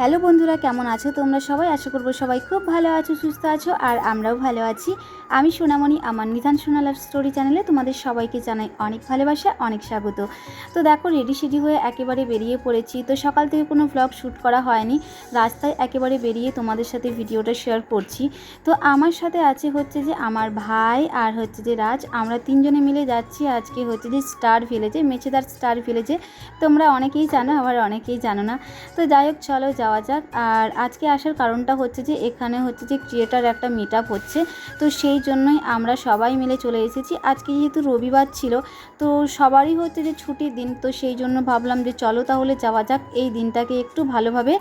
Hello বন্ধুরা, কেমন আছো তোমরা সবাই? আশা করব সবাই খুব ভালো আছো, সুস্থ আছো, আর আমরাও ভালো আছি। আমি সোনামণি, আমার নিধান সোনালার স্টোরি চ্যানেলে তোমাদের সবাইকে জানাই অনেক ভালোবাসা, অনেক স্বাগত। তো দেখো রেডি সেডি হয়ে একেবারে বেরিয়ে পড়েছি। তো সকাল থেকে কোনো ভ্লগ শ্যুট করা হয়নি। রাস্তায় একেবারে বেরিয়ে তোমাদের সাথে ভিডিওটা শেয়ার করছি। তো আমার সাথে আছে হচ্ছে যে আমার ভাই আর হচ্ছে যে রাজ। আমরা তিনজনে মিলে যাচ্ছি আজকে হচ্ছে যে স্টার ভিলেজে মেছেদার স্টার ভিলেজে তোমরা অনেকেই জানো, আবার অনেকেই জানো না। তো যাই হোক, চলো যাওয়া যাক। আর আজকে আসার কারণটা হচ্ছে যে, এখানে হচ্ছে যে, ক্রিয়েটার একটা মিট হচ্ছে। তো সেই জন্যই আমরা সবাই মিলে চলে এসেছি। আজকে যেহেতু রবিবার ছিল, তো সবারই হচ্ছে যে ছুটির দিন। তো সেই জন্য ভাবলাম যে, চলো তাহলে যাওয়া যাক। এই দিনটাকে একটু ভালোভাবে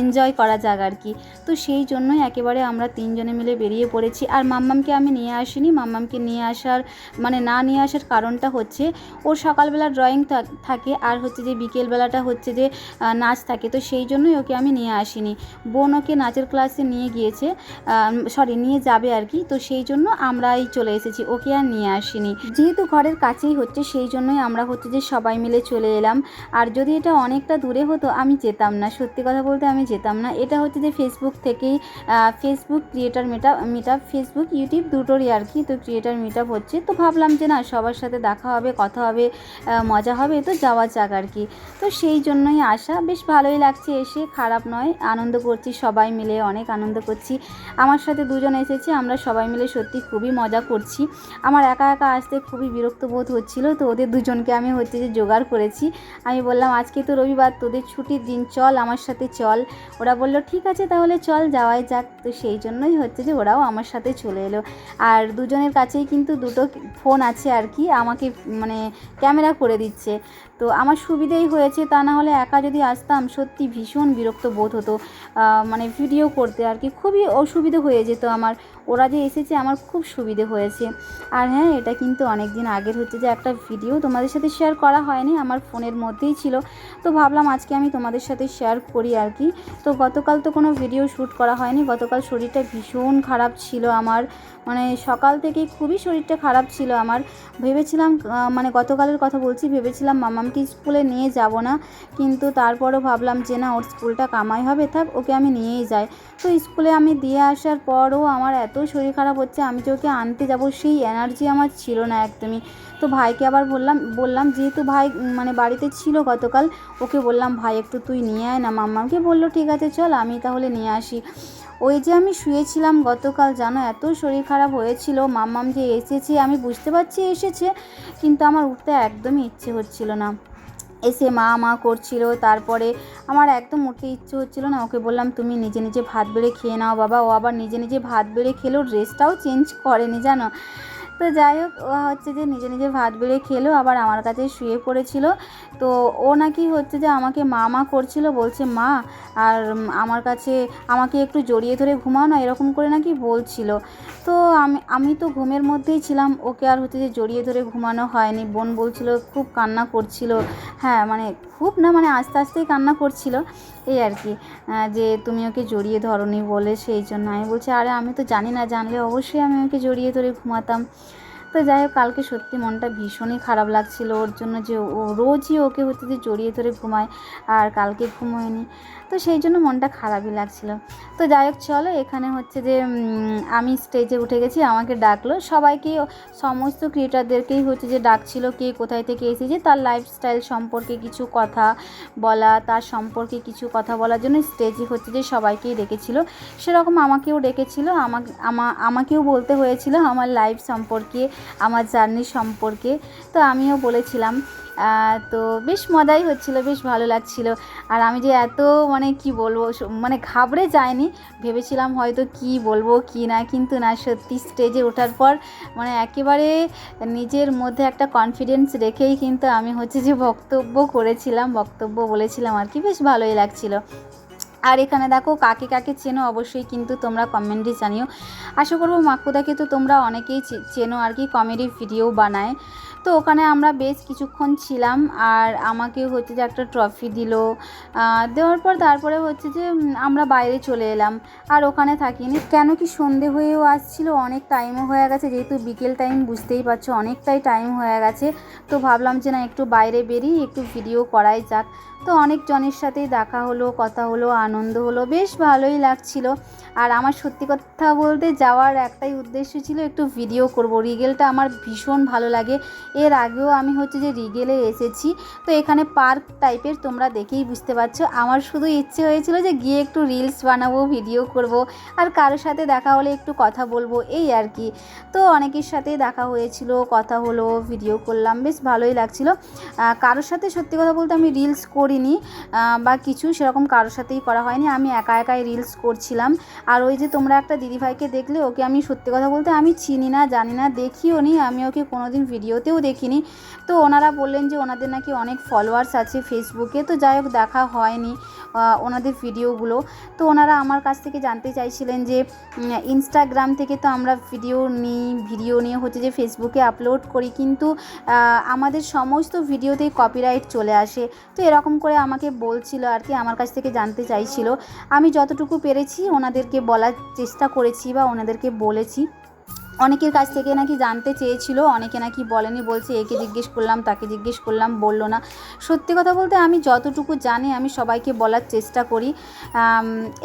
এনজয় করা যাক আর কি। তো সেই জন্যই একেবারে আমরা তিনজনে মিলে বেরিয়ে পড়েছি। আর মাম্মামকে আমি নিয়ে আসিনি। মাম্মামকে নিয়ে আসার মানে না নিয়ে আসার কারণটা হচ্ছে ওর সকালবেলা ড্রয়িং থাকে। আর হচ্ছে যে, বিকেলবেলাটা হচ্ছে যে নাচ থাকে। তো সেই জন্যই ওকে আমি নিয়ে আসিনি। বোন ওকে নাচের ক্লাসে নিয়ে গিয়েছে সরি নিয়ে যাবে আর কি। তো সেই জন্য আমরাই চলে এসেছি, ওকে আর নিয়ে আসিনি। যেহেতু ঘরের কাছেই হচ্ছে, সেই জন্যই আমরা হচ্ছে যে সবাই মিলে চলে এলাম। আর যদি এটা অনেকটা দূরে হতো, আমি যেতাম না। সত্যি কথা বলতে আমি যেতাম না। এটা হচ্ছে যে ফেসবুক থেকেই Facebook creator meet meet up Facebook YouTube দুটোরই আর কি। তো ক্রিয়েটার মিট আপ হচ্ছে। তো ভাবলাম যে না, সবার সাথে দেখা হবে, কথা হবে মজা হবে, তো যাওয়া যাক আর কি। তো সেই জন্যই আসা। বেশ ভালোই লাগছে এসে, খারাপ নয়, আনন্দ করছি, সবাই মিলে অনেক আনন্দ করছি। আমার সাথে দুজন এসেছে, আমরা সবাই মিলে সত্যি খুবই মজা করছি। আমার একা একা আসতে খুবই বিরক্ত বোধ হচ্ছিল, তো ওদের দুজনকে আমি হচ্ছে যে জোগাড় করেছি। আমি বললাম, আজকে তো রবিবার, তোদের ছুটির দিন, চল আমার সাথে চল। ওরা বলল, ঠিক আছে, তাহলে চল, যাওয়াই যাক। তো সেই জন্যই হচ্ছে যে ওরাও আমার সাথে চলে এলো। আর দুজনের কাছেই কিন্তু দুটো ফোন আছে আর কি, আমাকে মানে ক্যামেরা করে দিচ্ছে। তো আমার সুবিধেই হয়েছে, তা না হলে একা যদি আসতাম, সত্যি ভীষণ বিরক্ত বোধ হতো। মানে ভিডিও করতে আর কি, খুবই অসুবিধে হয়ে যেত আমার। ওরা যে এসেছে আমার খুব সুবিধে হয়েছে। আর হ্যাঁ এটা কিন্তু অনেক দিন আগের হচ্ছে যে একটা ভিডিও তোমাদের সাথে শেয়ার করা হয়নি, আমার ফোনের মধ্যেই ছিল। তো ভাবলাম আজকে আমি তোমাদের সাথে শেয়ার করি আর কি। তো গতকাল তো কোনো ভিডিও শ্যুট করা হয়নি, গতকাল শরীরটা ভীষণ খারাপ ছিল আমার। মানে সকাল থেকে খুবই শরীরটা খারাপ ছিল আমার। ভেবেছিলাম মানে গতকালের কথা বলছি, ভেবেছিলাম মামামকে স্কুলে নিয়ে যাব না। কিন্তু তারপরও ভাবলাম যে না, ওর স্কুলটা কামাই হবে, থাক, ওকে আমি নিয়েই যাই। তো স্কুলে আমি দিয়ে আসার পরও আমার এত শরীর খারাপ হচ্ছে, আমি যে ওকে আনতে যাব, সেই এনার্জি আমার ছিল না একদমই। তো ভাইকে আবার বললাম বললাম, যেহেতু ভাই মানে বাড়িতে ছিল গতকাল, ওকে বললাম, ভাই, একটু তুই নিয়ে আয় না মাম্মাকে। বলল, ঠিক আছে, চল, আমি তাহলে নিয়ে আসি। ওই যে আমি শুয়েছিলাম গতকাল, জানো? এত শরীর খারাপ হয়েছিল, মাম্মাম যে এসেছে, আমি বুঝতে পারছি এসেছে, কিন্তু আমার উঠতে একদমই ইচ্ছে হচ্ছিল না। এসে মা মা করছিল, তারপরে আমার একদম উঠতে ইচ্ছে হচ্ছিল না। ওকে বললাম, তুমি নিজে নিজে ভাত বেড়ে খেয়ে নাও বাবা। ও আবার নিজে নিজে ভাত বেড়ে খেলেও ড্রেসটাও চেঞ্জ করেনি, জানো? তো যাই হোক, ও হচ্ছে যে নিজে নিজে ভাত বেড়ে খেলো, আবার আমার কাছে শুয়ে পড়েছিল। তো ও নাকি হচ্ছে যে আমাকে মা মা করছিল, বলছে, মা আর আমার কাছে আমাকে একটু জড়িয়ে ধরে ঘুমাও না, এরকম করে নাকি বলছিল। তো আমি আমি তো ঘুমের মধ্যেই ছিলাম, ওকে আর হচ্ছে যে জড়িয়ে ধরে ঘুমানো হয়নি। বোন বলছিল, খুব কান্না করছিল। হ্যাঁ মানে খুব না মানে আস্তে আস্তেই কান্না করছিল। এই আর কি যে তুমি ওকে জড়িয়ে ধরনি বলে সেই জন্য। আমি বলছি, আরে আমি তো জানি না, জানলে অবশ্যই আমি ওকে জড়িয়ে ধরে ঘুমাতাম। তো যাই হোক, কালকে সত্যি মনটা ভীষণই খারাপ লাগছিল। ওর জন্য যে ও রোজই ওকে হচ্ছে যে জড়িয়ে ধরে ঘুমায়, আর কালকে ঘুমোয়নি। তো সেই জন্য মনটা খারাপই লাগছিল। তো যাই হোক, চলো এখানে হচ্ছে যে আমি স্টেজে উঠে গেছি, আমাকে ডাকলো। সবাইকে, সমস্ত ক্রিয়েটারদেরকেই হচ্ছে যে ডাকছিল কে কোথায় থেকে এসেছে, তার লাইফস্টাইল সম্পর্কে কিছু কথা বলা, তার সম্পর্কে কিছু কথা বলার জন্য স্টেজে হচ্ছে যে সবাইকেই ডেকেছিল। সেরকম আমাকেও ডেকেছিল। আমাকে, আমা- আমাকেও বলতে হয়েছিল আমার লাইফ সম্পর্কে। আমার জার্নি সম্পর্কে। তো আমিও বলেছিলাম তো বেশ মজাই হচ্ছিল, বেশ ভালো লাগছিল। আর আমি যে এত মানে কি বলব মানে ঘাবড়ে যায়নি ভেবেছিলাম হয়তো কি বলব, কি না, কিন্তু না, সত্যি স্টেজে ওঠার পর মানে একেবারে নিজের মধ্যে একটা কনফিডেন্স রেখেই কিন্তু আমি হচ্ছে যে বক্তব্য করেছিলাম, বক্তব্য বলেছিলাম আর কি, বেশ ভালোই লাগছিল। আর এখানে দেখো কাকে কাকে চেনো অবশ্যই কিন্তু তোমরা কমেন্টে জানিও। আশা করব মাকুদাকে তো তোমরা অনেকেই চেনো আর কি, কমেডি ভিডিও বানায়। তো ওখানে আমরা বেশ কিছুক্ষণ ছিলাম আর আমাকে হচ্ছে যে একটা ট্রফি দিল। দেওয়ার পর তারপরে হচ্ছে যে আমরা বাইরে চলে এলাম। আর ওখানে থাকিনি। কেন কি সন্ধে হয়েও আসছিল, অনেক টাইমও হয়ে গেছে। যেহেতু বিকেল টাইম বুঝতেই পারছ, অনেকটাই টাইম হয়ে গেছে। তো ভাবলাম যে না, একটু বাইরে বেরিয়ে একটু ভিডিও করাই যাক। তো অনেক জনের সাথেই দেখা হলো, কথা হলো, আনন্দ আনন্দ হলো, বেশ ভালোই লাগছিল। আর আমার সত্যি কথা বলতে যাওয়ার একটাই উদ্দেশ্য ছিল একটু ভিডিও করব। রিগেলটা আমার ভীষণ ভালো লাগে। এর আগেও আমি হচ্ছে যে রিগেলে এসেছি। তো এখানে পার্ক টাইপের তোমরা দেখেই বুঝতে পারছ। আমার শুধু ইচ্ছে হয়েছিল যে গিয়ে একটু রিলস বানাবো, ভিডিও করব আর কারোর সাথে দেখা হলে একটু কথা বলব, এই আর কি। তো অনেকের সাথেই দেখা হয়েছিল, কথা হলো, ভিডিও করলাম, বেশ ভালোই লাগছিল। কারোর সাথে সত্যি কথা বলতে আমি রিলস করিনি বা কিছু সেরকম কারোর সাথেই করা হয়নি। আমি একা একাই রিলস করছিলাম। আর ওই যে তোমরা একটা দিদিভাইকে দেখলে, ওকে আমি সত্যি কথা বলতে আমি চিনি না, জানি না, দেখিও নি, আমি ওকে কোনোদিন ভিডিওতেও দেখিনি। তো ওনারা বললেন যে ওনাদের নাকি অনেক ফলোয়ার্স আছে ফেসবুকে তো যাই হোক, দেখা হয়নি ওনাদের ভিডিওগুলো তো ওনারা আমার কাছ থেকে জানতে চাইছিলেন যে ইনস্টাগ্রাম থেকে তো আমরা ভিডিও নিই ভিডিও নিয়ে হচ্ছে যে ফেসবুকে আপলোড করি, কিন্তু আমাদের সমস্ত ভিডিওতেই কপিরাইট চলে আসে। তো এরকম করে আমাকে বলছিল আর কি, আমার কাছ থেকে জানতে চাইছিল। আমি যতটুকু পেরেছি, ওনাদেরকে বলার চেষ্টা করেছি বা ওনাদেরকে বলেছি। অনেকের কাছ থেকে নাকি জানতে চেয়েছিল, অনেকে নাকি বলেনি, বলছে, একে জিজ্ঞেস করলাম, তাকে জিজ্ঞেস করলাম, বলল না। সত্যি কথা বলতে আমি যতটুকু জানি, আমি সবাইকে বলার চেষ্টা করি।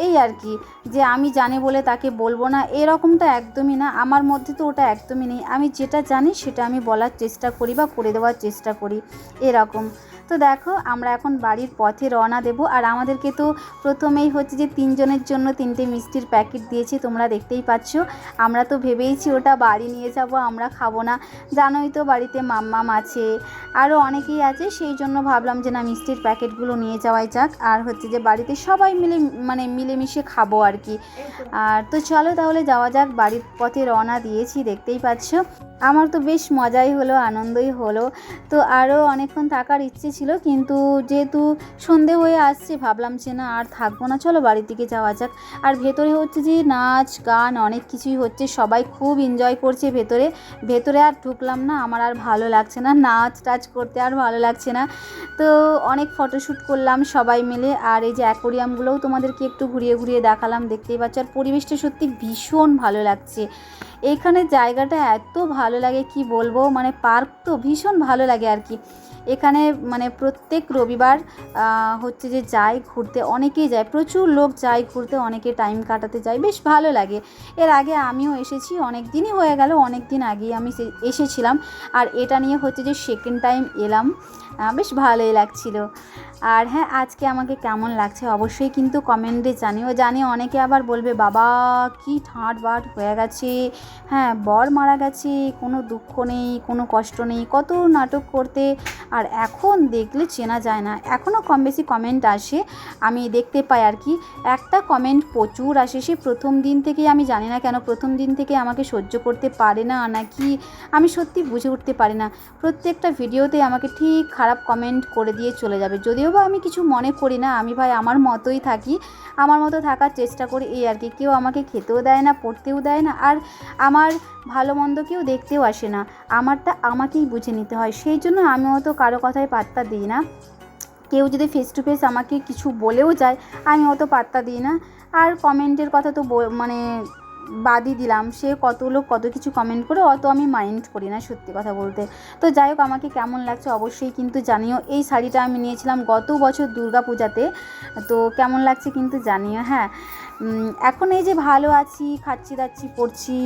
এই আর কি, যে আমি জানি বলে তাকে বলব না, এরকমটা একদমই না। আমার মধ্যে তো ওটা একদমই নেই। আমি যেটা জানি, সেটা আমি বলার চেষ্টা করি বা করে দেওয়ার চেষ্টা করি, এরকম। তো দেখো, আমরা এখন বাড়ির পথে রওনা দেব। আর আমাদেরকে তো প্রথমেই হচ্ছে যে তিনজনের জন্য তিনটে মিষ্টির প্যাকেট দিয়েছি, তোমরা দেখতেই পাচ্ছ। আমরা তো ভেবেইছি ওটা বাড়ি নিয়ে যাব, আমরা খাব না। জানোই তো বাড়িতে মাম্মাম আছে আরও অনেকেই আছে, সেই জন্য ভাবলাম যে না, মিষ্টির প্যাকেটগুলো নিয়ে যাওয়াই যাক। আর হচ্ছে যে বাড়িতে সবাই মিলে মানে মিলেমিশে খাব আর কি। আর তো চলো তাহলে যাওয়া যাক, বাড়ির পথে রওনা দিয়েছি, দেখতেই পাচ্ছ। আমার তো বেশ মজাই হলো, আনন্দই হলো। তো আরও অনেকক্ষণ থাকার ইচ্ছে ছিল, কিন্তু যেহেতু সন্ধে হয়ে আসছে, ভাবলাম যে না, আর থাকব না, চলো বাড়ির দিকে যাওয়া যাক। আর ভেতরে হচ্ছে যে নাচ, গান, অনেক কিছুই হচ্ছে, সবাই খুব এনজয় করছে ভেতরে। ভেতরে আর ঢুকলাম না, আমার আর ভালো লাগছে না, নাচ টাচ করতে আর ভালো লাগছে না। তো অনেক ফটোশ্যুট করলাম সবাই মিলে, আর এই যে অ্যাকোরিয়ামগুলোও তোমাদেরকে একটু ঘুরিয়ে ঘুরিয়ে দেখালাম, দেখতেই পাচ্ছ। আর পরিবেশটা সত্যি ভীষণ ভালো লাগছে। এখানে জায়গাটা এত ভালো লাগে, কি বলব? মানে পার্ক তো ভীষণ ভালো লাগে আর কি। এখানে মানে প্রত্যেক রবিবার হচ্ছে যে যায় ঘুরতে, অনেকেই যায়, প্রচুর লোক যায় ঘুরতে, অনেকে টাইম কাটাতে যায়, বেশ ভালো লাগে। এর আগে আমিও এসেছি অনেক দিনই হয়ে গেল অনেক দিন আগেই আমি এসেছিলাম। আর এটা নিয়ে হচ্ছে যে সেকেন্ড টাইম এলাম। বেশ ভালোই লাগছিল। আর হ্যাঁ আজকে আমাকে কেমন লাগছে অবশ্যই কিন্তু কমেন্টে জানিও। জানি অনেকে আবার বলবে, বাবা, কি ঠাঁট বাট হয়ে গেছে। হ্যাঁ বর মারা গেছে, কোনো দুঃখ নেই, কোনো কষ্ট নেই, কত নাটক করতে। আর এখন দেখলে চেনা যায় না। এখনও কম বেশি কমেন্ট আসে, আমি দেখতে পাই আর কি। একটা কমেন্ট প্রচুর আসে। সে প্রথম দিন থেকেই, আমি জানি না কেন, প্রথম দিন থেকে আমাকে সহ্য করতে পারে না নাকি আমি সত্যি বুঝে উঠতে পারি না। প্রত্যেকটা ভিডিওতে আমাকে ঠিক খারাপ কমেন্ট করে দিয়ে চলে যাবে। যদিও বা আমি কিছু মনে করি না, আমি ভাই আমার মতোই থাকি। আমার মতো থাকার চেষ্টা করি এই আর কি। কেউ আমাকে খেতেও দেয় না, পড়তেও দেয় না আর আমার ভালো মন্দ কেউ দেখতেও আসে না। আমারটা আমাকেই বুঝে নিতে হয়। সেই জন্য আমি অত কারও কথায় পাত্তা দিই না। কেউ যদি ফেস টু ফেস আমাকে কিছু বলেও যায়, আমি অত পাত্তা দিই না। আর কমেন্টের কথা তো মানে বাদই দিলাম। সে কত লোক কত কিছু কমেন্ট করে অত আমি মাইন্ড করি না সত্যি কথা বলতে। তো যাই হোক, আমাকে কেমন লাগছে অবশ্যই কিন্তু জানিও। এই শাড়িটা আমি নিয়েছিলাম গত বছর দুর্গা পূজাতে। তো কেমন লাগছে কিন্তু জানিও হ্যাঁ। এখন এই যে ভালো আছি, খাচ্ছি দাচ্ছি, পড়ছি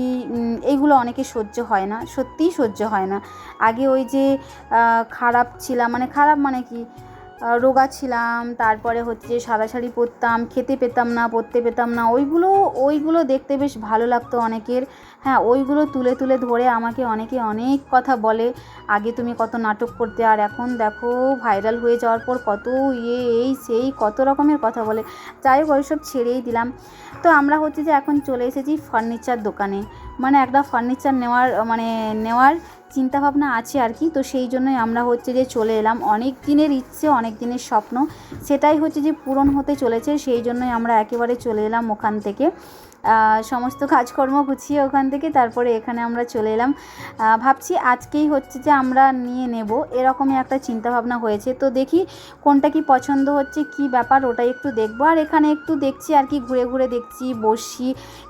এইগুলো অনেকে সহ্য হয় না। সত্যিই সহ্য হয় না। আগে ওই যে খারাপ ছিলাম মানে খারাপ মানে কি? রোগা ছিলাম, তারপরে হচ্ছে সাদা শাড়ি পরতাম, খেতে পেতাম না, পরতে পেতাম না, ওইগুলো ওইগুলো দেখতে বেশ ভালো লাগতো অনেকের। হ্যাঁ ওইগুলো তুলে তুলে ধরে আমাকে অনেকে অনেক কথা বলে, আগে তুমি কত নাটক করতে আর এখন দেখো ভাইরাল হয়ে যাওয়ার পর কত ইয়ে এই সেই, কত রকমের কথা বলে। যাই হোক, ওইসব ছেড়েই দিলাম। তো আমরা হচ্ছে যে এখন চলে এসেছি ফার্নিচার দোকানে। মানে একটা ফার্নিচার নেওয়ার মানে নেওয়ার চিন্তাভাবনা আছে আর কি। তো সেই জন্যই আমরা হচ্ছে যে চলে এলাম। অনেক দিনের ইচ্ছে, অনেক দিনের স্বপ্ন, সেটাই হচ্ছে যে পূরণ হতে চলেছে। সেই জন্যই আমরা একেবারে চলে এলাম ওখান থেকে। সমস্ত কাজকর্ম গুছিয়ে ওখান থেকে তারপরে এখানে আমরা চলে এলাম। ভাবছি আজকেই হচ্ছে যে আমরা নিয়ে নেব। এরকমই একটা চিন্তাভাবনা হয়েছে। তো দেখি কোনটা কি পছন্দ হচ্ছে, কি ব্যাপার ওটাই একটু দেখব। আর এখানে একটু দেখছি আর কি, ঘুরে ঘুরে দেখছি, বসছি,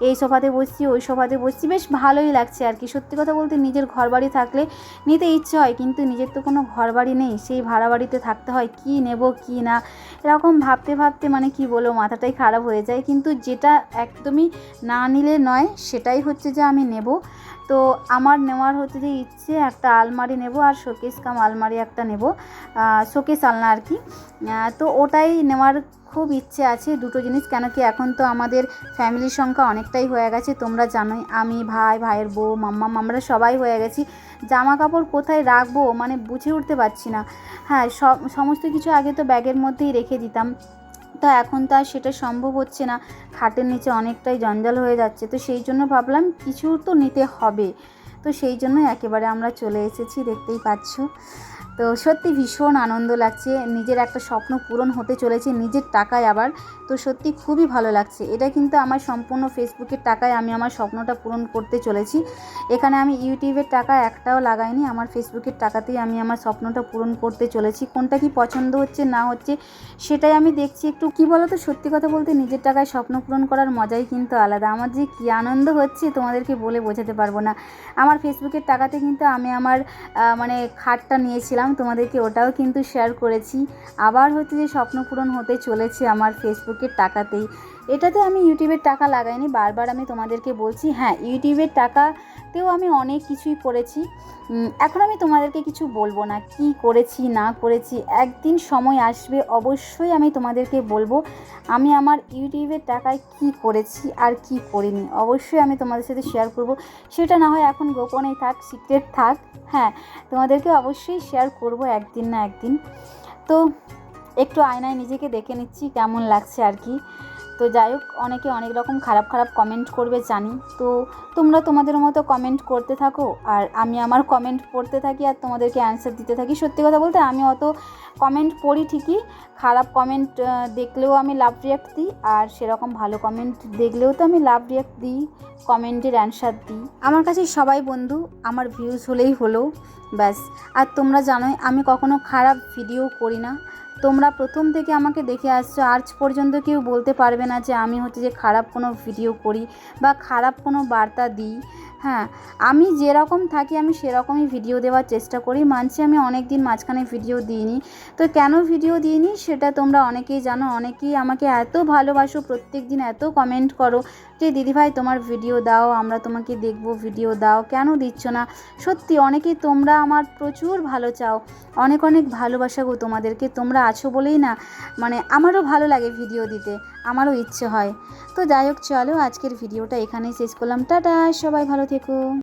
এই সোফাতে বসছি, ওই সোফাতে বসছি। বেশ ভালোই লাগছে আর কি। সত্যি কথা বলতে নিজের ঘর বাড়ি থাকলে নিতে ইচ্ছে হয়, কিন্তু নিজের তো কোনো ঘর বাড়ি নেই। সেই ভাড়া বাড়িতে থাকতে হয়, কি নেব, কি না? এরকম ভাবতে ভাবতে মানে কি বলব, মাথাটাই খারাপ হয়ে যায়। কিন্তু যেটা একদমই না নিলে নয়, সেটাই হচ্ছে যে আমি নেব। তো আমার নেওয়ার হচ্ছে যে ইচ্ছে, একটা আলমারি নেব আর শোকেস কাম আলমারি একটা নেব শোকেস আলনা আর কি। তো ওটাই নেওয়ার খুব ইচ্ছে আছে দুটো জিনিস কেন কি এখন তো আমাদের ফ্যামিলির সংখ্যা অনেকটাই হয়ে গেছে। তোমরা জানোই, আমি, ভাই, ভাইয়ের বউ মাম্মা আমরা সবাই হয়ে গেছি। জামা কাপড় কোথায় রাখব? মানে বুঝে উঠতে পারছি না। হ্যাঁ সব, সমস্ত কিছু আগে তো ব্যাগের মধ্যেই রেখে দিতাম। তো এখন তো আর সেটা সম্ভব হচ্ছে না। খাটের নিচে অনেকটাই জঞ্জাল হয়ে যাচ্ছে। তো সেই জন্য ভাবলাম কিছু তো নিতে হবে। তো সেই জন্য একেবারে আমরা চলে এসেছি, দেখতেই পাচ্ছ। তো সত্যি ভীষণ আনন্দ লাগছে। নিজের একটা স্বপ্ন পূরণ হতে চলেছে নিজের টাকায় আবার তো সত্যি খুবই ভালো লাগছে। এটা কিন্তু আমার সম্পূর্ণ ফেসবুকের টাকায় আমি আমার স্বপ্নটা পূরণ করতে চলেছি। এখানে আমি ইউটিউবের টাকা একটাও লাগাইনি, আমার ফেসবুকের টাকাতেই আমি আমার স্বপ্নটা পূরণ করতে চলেছি। কোনটা কি পছন্দ হচ্ছে, না হচ্ছে, সেটাই আমি দেখছি একটু। কি বলো তো সত্যি কথা বলতে নিজের টাকায় স্বপ্ন পূরণ করার মজাই কিন্তু আলাদা। আমার যে কী আনন্দ হচ্ছে, তোমাদেরকে বলে বোঝাতে পারব না। আমার ফেসবুকের টাকাতে কিন্তু আমি আমার মানে খাটটা নিয়েছিলাম, তোমাদেরকে ওটাও কিন্তু শেয়ার করেছি। আবার হচ্ছে যে স্বপ্ন পূরণ হতে চলেছে আমার ফেসবুকের টাকাতেই। এটাতে আমি ইউটিউবের টাকা লাগাইনি, বারবার আমি তোমাদেরকে বলছি হ্যাঁ ইউটিউবের টাকাতেও আমি অনেক কিছুই করেছি। এখন আমি তোমাদেরকে কিছু বলব না, কি করেছি, না করেছি, একদিন সময় আসবে, অবশ্যই আমি তোমাদেরকে বলব, আমি আমার ইউটিউবের টাকায় কি করেছি আর কি করিনি, অবশ্যই আমি তোমাদের সাথে শেয়ার করব। সেটা না হয় এখন গোপনেই থাক সিক্রেট থাক হ্যাঁ তোমাদেরকে অবশ্যই শেয়ার করব একদিন না একদিন। তো একটু আয়নায় নিজেকে দেখে নিচ্ছি কেমন লাগছে আর কি। তো যাই হোক, অনেকে অনেক রকম খারাপ খারাপ কমেন্ট করবে জানি। তো তোমরা তোমাদের মতো কমেন্ট করতে থাকো আর আমি আমার কমেন্ট পড়তে থাকি আর তোমাদেরকে অ্যান্সার দিতে থাকি। সত্যি কথা বলতে আমি অত কমেন্ট পড়ি ঠিকই, খারাপ কমেন্ট দেখলেও আমি লাভ রিয়াক্ট দিই আর সেরকম ভালো কমেন্ট দেখলেও তো আমি লাভ রিয়াক্ট দিই কমেন্টের অ্যান্সার দিই। আমার কাছে সবাই বন্ধু, আমার ভিউজ হলেই হলো, ব্যাস। আর তোমরা জানোই আমি কখনো খারাপ ভিডিও করি না। তোমরা প্রথম থেকে আমাকে দেখে আসছো, আজ পর্যন্ত কেউ বলতে পারবে না যে আমি হচ্ছে যে খারাপ কোনো ভিডিও করি বা খারাপ কোনো বার্তা দিই। হ্যাঁ আমি যেরকম থাকি, আমি সেরকমই ভিডিও দেওয়ার চেষ্টা করি। মানছি আমি অনেক দিন মাঝখানে ভিডিও দিইনি। তো কেন ভিডিও দিইনি, সেটা তোমরা অনেকেই জানো। অনেকেই আমাকে এত ভালোবাসো প্রত্যেক দিন এত কমেন্ট করো যে দিদিভাই তোমার ভিডিও দাও, আমরা তোমাকে দেখব ভিডিও দাও। কেন দিচ্ছ না? সত্যি, অনেকেই তোমরা আমার প্রচুর ভালো চাও। অনেক অনেক ভালোবাসা গো তোমাদেরকে। তোমরা আছো বলেই না মানে আমারও ভালো লাগে ভিডিও দিতে। আমারও ইচ্ছে হয়। তো যাই হোক, চলো আজকের ভিডিওটা এখানেই শেষ করলাম। টাটা, সবাই ভালো থেকো